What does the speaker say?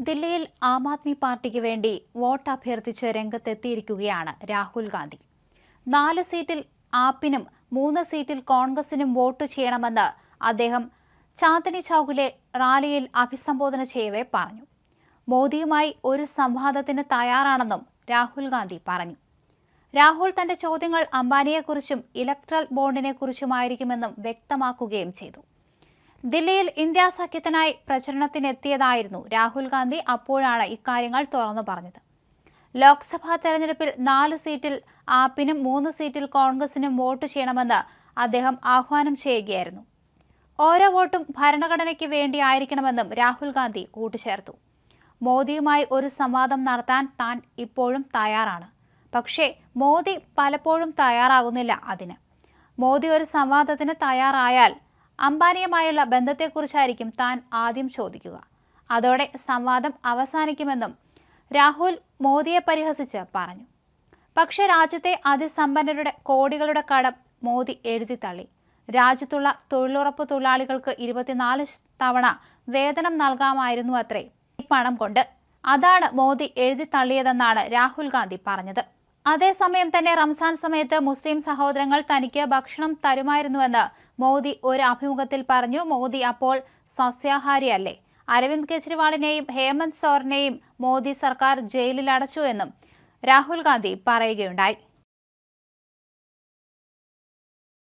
ദില്ലിയിൽ ആം ആദ്മി പാർട്ടിക്ക് വേണ്ടി വോട്ട് അഭ്യർത്ഥിച്ച് രംഗത്തെത്തിയിരിക്കുകയാണ് രാഹുൽ ഗാന്ധി. നാല് സീറ്റിൽ ആപ്പിനും മൂന്ന് സീറ്റിൽ കോൺഗ്രസിനും വോട്ട് ചെയ്യണമെന്ന് അദ്ദേഹം ചാന്ദിനി ചൌക്കിലെ റാലിയിൽ അഭിസംബോധന ചെയ്യവേ പറഞ്ഞു. മോദിയുമായി ഒരു സംവാദത്തിന് തയ്യാറാണെന്നും രാഹുൽ ഗാന്ധി പറഞ്ഞു. രാഹുൽ തന്റെ ചോദ്യങ്ങൾ അംബാനിയെക്കുറിച്ചും ഇലക്ട്രൽ ബോണ്ടിനെക്കുറിച്ചുമായിരിക്കുമെന്നും വ്യക്തമാക്കുകയും ചെയ്തു. ദില്ലിയിൽ ഇന്ത്യാ സഖ്യത്തിനായി പ്രചരണത്തിനെത്തിയതായിരുന്നു രാഹുൽ ഗാന്ധി അപ്പോഴാണ് ഇക്കാര്യങ്ങൾ തുറന്നു പറഞ്ഞത്. ലോക്സഭാ തെരഞ്ഞെടുപ്പിൽ നാല് സീറ്റിൽ ആപ്പിനും മൂന്ന് സീറ്റിൽ കോൺഗ്രസിനും വോട്ട് ചെയ്യണമെന്ന് അദ്ദേഹം ആഹ്വാനം ചെയ്യുകയായിരുന്നു. ഓരോ വോട്ടും ഭരണഘടനയ്ക്ക് വേണ്ടിയായിരിക്കണമെന്നും രാഹുൽ ഗാന്ധി കൂട്ടിച്ചേർത്തു. മോദിയുമായി ഒരു സംവാദം നടത്താൻ താൻ ഇപ്പോഴും തയ്യാറാണ്. പക്ഷേ മോദി പലപ്പോഴും തയ്യാറാകുന്നില്ല അതിന്. മോദി ഒരു സംവാദത്തിന് തയ്യാറായാൽ അംബാനിയുമായുള്ള ബന്ധത്തെക്കുറിച്ചായിരിക്കും താൻ ആദ്യം ചോദിക്കുക. അതോടെ സംവാദം അവസാനിക്കുമെന്നും രാഹുൽ മോദിയെ പരിഹസിച്ച് പറഞ്ഞു. പക്ഷേ രാജ്യത്തെ അതിസമ്പന്നരുടെ കോടികളുടെ കടം മോദി എഴുതി തള്ളി. രാജ്യത്തുള്ള തൊഴിലുറപ്പ് തൊഴിലാളികൾക്ക് ഇരുപത്തിനാല് തവണ വേതനം നൽകാമായിരുന്നു അത്രേ ഈ പണം കൊണ്ട്. അതാണ് മോദി എഴുതി തള്ളിയതെന്നാണ് രാഹുൽ ഗാന്ധി പറഞ്ഞത്. അതേസമയം തന്നെ റംസാൻ സമയത്ത് മുസ്ലിം സഹോദരങ്ങൾ തനിക്ക് ഭക്ഷണം തരുമായിരുന്നുവെന്ന് മോദി ഒരു അഭിമുഖത്തിൽ പറഞ്ഞു. മോദി അപ്പോൾ സസ്യാഹാരിയല്ലേ? അരവിന്ദ് കെജ്രിവാളിനെയും ഹേമന്ത് സോറിനെയും മോദി സർക്കാർ ജയിലിൽ അടച്ചു എന്നും രാഹുൽ ഗാന്ധി പറയുകയുണ്ടായി.